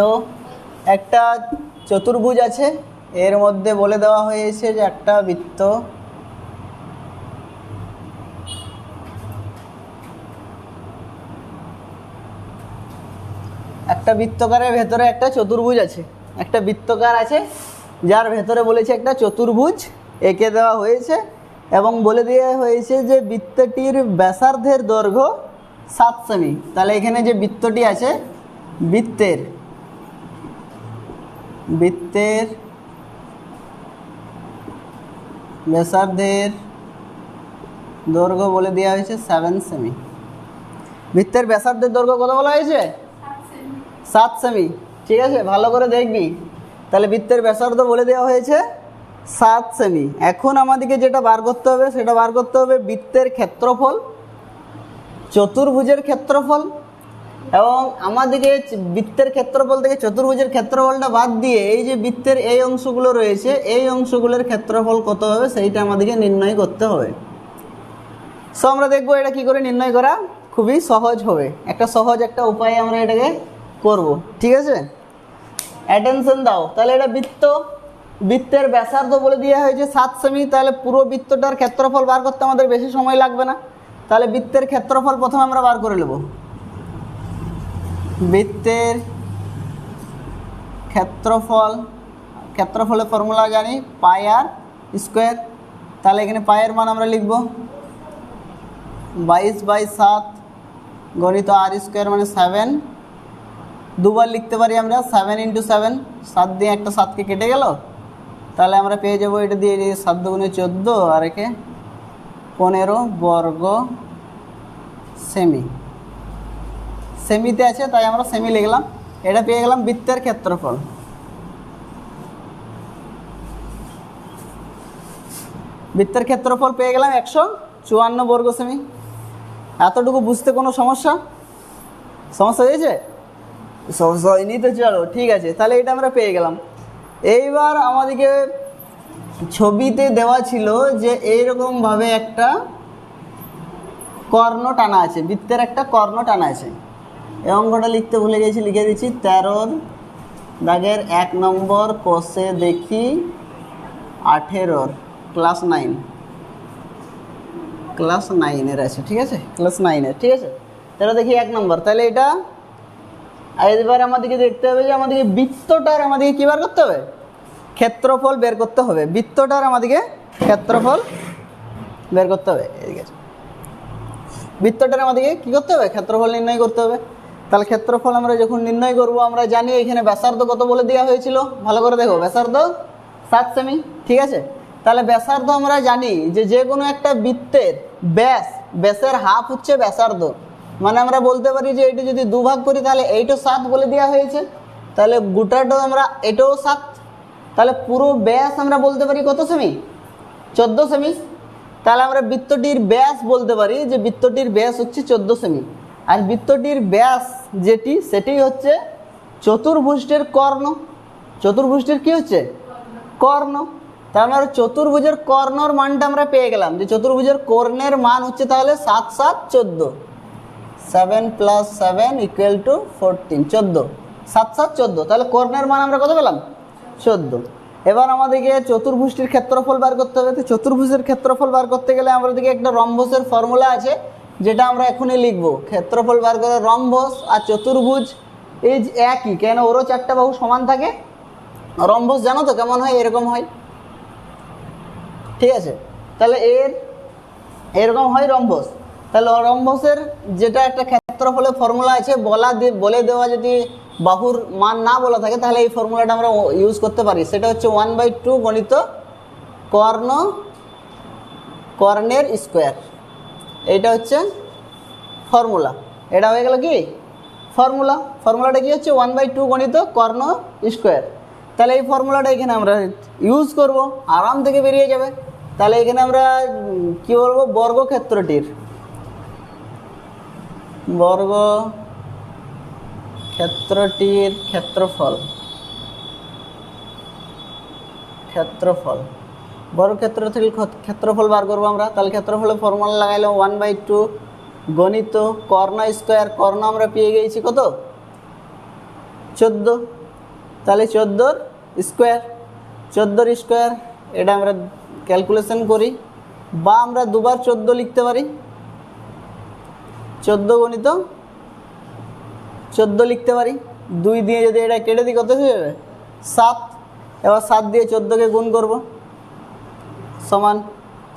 তো একটা চতুর্ভুজ আছে, এর মধ্যে বলে দেওয়া হয়েছে যে একটা বৃত্ত একটা বৃত্তকারের ভেতরে একটা চতুর্ভুজ আছে। একটা বৃত্তকার আছে, যার ভেতরে বলেছে একটা চতুর্ভুজ, এঁকে দেওয়া হয়েছে এবং বলে দেওয়া হয়েছে যে বৃত্তটির ব্যাসার্ধের দৈর্ঘ্য সাত সেমি। তাহলে এখানে যে বৃত্তটি আছে, বৃত্তের বৃত্তের ব্যাসার্ধের দৈর্ঘ্য বলে দেওয়া হয়েছে সেভেন সেমি বৃত্তের ব্যাসার্ধের দৈর্ঘ্য কত বলা হয়েছে? সাত সেমি ঠিক আছে, ভালো করে দেখবি। তাহলে বৃত্তের ব্যাসার্ধ বলে দেওয়া হয়েছে সাত সেমি এখন আমাদেরকে যেটা বার করতে হবে, সেটা বার করতে হবে বৃত্তের ক্ষেত্রফল, চতুর্ভুজের ক্ষেত্রফল এবং আমাদেরকে বৃত্তের ক্ষেত্রফল থেকে চতুর্ভুজের ক্ষেত্রফলটা বাদ দিয়ে এই যে বৃত্তের এই অংশগুলো রয়েছে, এই অংশগুলোর ক্ষেত্রফল কত হবে সেইটা আমাদেরকে নির্ণয় করতে হবে। সো আমরা দেখব এটা কি করে নির্ণয় করা? খুবই সহজ হবে। একটা সহজ একটা উপায়ে আমরা এটাকে করব। ঠিক আছে? অ্যাটেনশন দাও। তাহলে এটা বৃত্ত, বৃত্তের ব্যাসার্ধ বলে দেওয়া হয়েছে সাত সেমি, তাহলে পুরো বৃত্তটার ক্ষেত্রফল বার করতে আমাদের বেশি সময় লাগবে না। তাহলে বৃত্তের ক্ষেত্রফল প্রথমে আমরা বার করে নেব। বৃত্তের ক্ষেত্রফল, ক্ষেত্রফলের ফর্মুলা জানি পাই আর স্কোয়ার তাহলে এখানে পায়ের মান আমরা লিখব বাইশ বাই সাত গণিত আর স্কোয়ার মানে সেভেন দুবার লিখতে পারি আমরা সেভেন ইন্টু সেভেন সাত দিয়ে একটা সাতকে কেটে গেল। তাহলে আমরা পেয়ে যাব এটা দিয়ে সাত দুগুণে চোদ্দ, আর একে পনেরো বর্গ সেমি। সেমিতে আছে, তাই আমরা সেমি লিখলাম। এটা পেয়ে গেলাম বৃত্তের ক্ষেত্রফল। বৃত্তের ক্ষেত্রফল পেয়ে গেলাম একশো চুয়ান্ন বর্গ সেমি। এতটুকু বুঝতে কোনো সমস্যা? সমস্যা হয়েছে? সমস্যা হয়নি তো, চলো, ঠিক আছে, তাহলে এটা আমরা পেয়ে গেলাম। এইবার আমাদেরকে ছবিতে দেওয়া ছিল যে এইরকমভাবে একটা কর্ণ টানা আছে, বৃত্তের একটা কর্ণ টানা আছে। এই অঙ্কটা লিখতে ভুলে গেছি, লিখে দিচ্ছি। তেরোর দাগের এক নম্বর কোষে দেখি আঠেরোর ক্লাস নাইন ক্লাস নাইনের আছে, ঠিক আছে? ক্লাস নাইনের ঠিক আছে? তাহলে দেখি এক নম্বর। তাহলে এটা এবার আমাদেরকে দেখতে হবে যে আমাদেরকে বৃত্তটার আমাদেরকে কী বার করতে হবে? ক্ষেত্রফল বের করতে হবে। বৃত্তটার আমাদেরকে ক্ষেত্রফল বের করতে হবে। এদিকে। বৃত্তটার আমাদেরকে কী করতে হবে? ক্ষেত্রফল নির্ণয় করতে হবে। তাহলে ক্ষেত্রফল আমরা যখন নির্ণয় করব, আমরা জানি এখানে ব্যাসার্ধ কত বলে দেওয়া হয়েছিল? ভালো করে দেখো, ব্যাসার্ধ সাত সেমি ঠিক আছে? তাহলে ব্যাসার্ধ আমরা জানি যে যে কোনো একটা বৃত্তের ব্যাস, ব্যাসের হাফ হচ্ছে ব্যাসার্ধ। মানে আমরা বলতে পারি যে এটা যদি দুভাগ করি, তাহলে এইটাও সাত বলে দেওয়া হয়েছে। তাহলে গোটাটাও আমরা এটাও সাত। তাহলে পুরো ব্যাস আমরা বলতে পারি কত সেমি চোদ্দ সেমি তাহলে আমরা বৃত্তটির ব্যাস বলতে পারি যে বৃত্তটির ব্যাস হচ্ছে চোদ্দ সেমি আর বৃত্তটির ব্যাস যেটি, সেটি হচ্ছে চতুর্ভুষ্টের কর্ণ। চতুর্ভুষ্টের কি হচ্ছে? কর্ণ। তাহলে আমরা চতুর্ভুজের কর্ণর মানটা আমরা পেয়ে গেলাম। যে চতুর্ভুজের কর্ণের মান হচ্ছে তাহলে সাত সাত, চোদ্দ। Seven plus seven equal to fourteen চোদ্দ। সাত সাত, চোদ্দ। তাহলে কর্ণের মান আমরা কত পেলাম? চোদ্দ। এবার আমাদেরকে চতুর্ভুষ্টির ক্ষেত্রফল বার করতে হবে। তো চতুর্ভুজের ক্ষেত্রফল বার করতে গেলে আমাদেরকে একটা রম্বসের ফর্মুলা আছে। যেটা আমরা এখনই লিখব। ক্ষেত্রফল বার করে রম্বস আর চতুর্ভুজ এই একই। কেন? ওরও চারটা বাহু সমান থাকে। রম্বস জানো তো কেমন হয়? এরকম হয়। ঠিক আছে? তাহলে এর এরকম হয় রম্বস তাহলে রম্বসের যেটা একটা ক্ষেত্রফলের ফর্মুলা আছে, বলা দিয়ে বলে দেওয়া যদি বাহুর মান না বলা থাকে, তাহলে এই ফর্মুলাটা আমরা ইউজ করতে পারি। সেটা হচ্ছে ওয়ান বাই টু গণিত কর্ণ কর্ণের স্কোয়ার এইটা হচ্ছে ফর্মুলা এটা হয়ে গেল কি? ফর্মুলা ফর্মুলাটা কি হচ্ছে? ওয়ান বাই টু গণিত কর্ণ স্কোয়ার তাহলে এই ফর্মুলাটা এখানে আমরা ইউজ করব, আরাম থেকে বেরিয়ে যাবে। তাহলে এখানে আমরা কি বলব? বর্গক্ষেত্রটির। বর্গ ক্ষেত্রটির ক্ষেত্রফল। ক্ষেত্রফল। বর্গক্ষেত্র থেকে ক্ষেত্রফল বার করব আমরা। তাহলে ক্ষেত্রফলের ফর্মুলা লাগাইলাম ওয়ান বাই টু গণিত কর্ণ স্কোয়ার কর্ণ আমরা পেয়ে গেছি কত? চোদ্দ। তাহলে চোদ্দোর স্কোয়ার চোদ্দোর স্কোয়ার এটা আমরা ক্যালকুলেশন করি। বা আমরা দুবার চোদ্দ লিখতে পারি। চোদ্দ গণিত, চোদ্দ লিখতে পারি। দুই দিয়ে যদি এটা কেটে দিই, কত হয়ে যাবে? সাত। এবার সাত দিয়ে চোদ্দোকে গুণ করব। সমান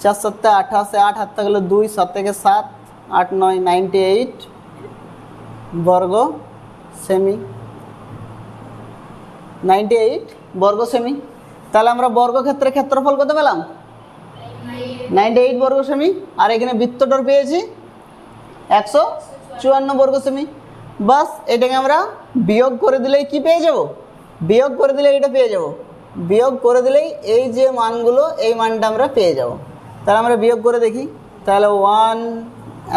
চার সাতটা আঠাশে আট হাত গেলো দুই, সাত সাত, আট, নয় নাইনটি এইট বর্গ সেমি নাইনটি এইট বর্গ সেমি তাহলে আমরা বর্গক্ষেত্রে ক্ষেত্রফল কত পেলাম? নাইনটি এইট বর্গ সেমি আর এখানে বৃত্তটার পেয়েছি একশো চুয়ান্ন বর্গ সেমি বাস, এটাকে আমরা বিয়োগ করে দিলেই কি পেয়ে যাব? বিয়োগ করে দিলে এটা পেয়ে যাব। বিয়োগ করে দিলেই এই যে মানগুলো, এই মানটা আমরা পেয়ে যাব। তাহলে আমরা বিয়োগ করে দেখি। তাহলে ওয়ান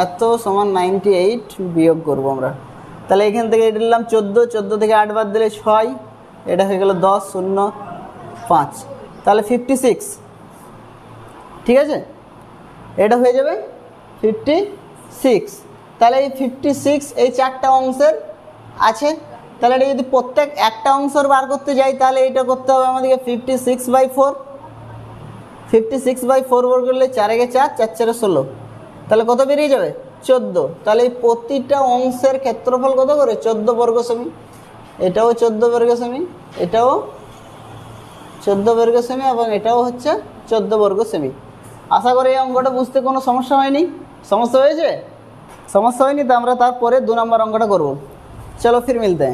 এত সমান নাইনটি এইট বিয়োগ করব আমরা। তাহলে এখান থেকে এটা নিলাম চোদ্দ চোদ্দ থেকে আট বাদ দিলে ছয়, এটা হয়ে গেল দশ, শূন্য, পাঁচ। তাহলে ফিফটি সিক্স ঠিক আছে? এটা হয়ে যাবে ফিফটি সিক্স তাহলে এই ফিফটি সিক্স এই চারটা অংশের আছে? তাহলে এটা যদি প্রত্যেক একটা অংশর বার করতে যাই, তাহলে এটা করতে হবে আমাদেরকে fifty six by four fifty six by four বার করলে চার একে চার চার চারে ষোলো। তাহলে কত বেরিয়ে যাবে? চোদ্দ। তাহলে এই প্রতিটা অংশের ক্ষেত্রফল কত করে? চোদ্দ বর্গ সেমি এটাও চোদ্দ বর্গ সেমি এটাও চোদ্দ বর্গ সেমি এবং এটাও হচ্ছে চোদ্দ বর্গ সেমি আশা করি এই অঙ্কটা বুঝতে কোনো সমস্যা হয়নি। সমস্যা হয়েছে? সমস্যা হয়নি, তো আমরা তারপরে দু নম্বর অঙ্কটা করব। চলো ফির মিলতে।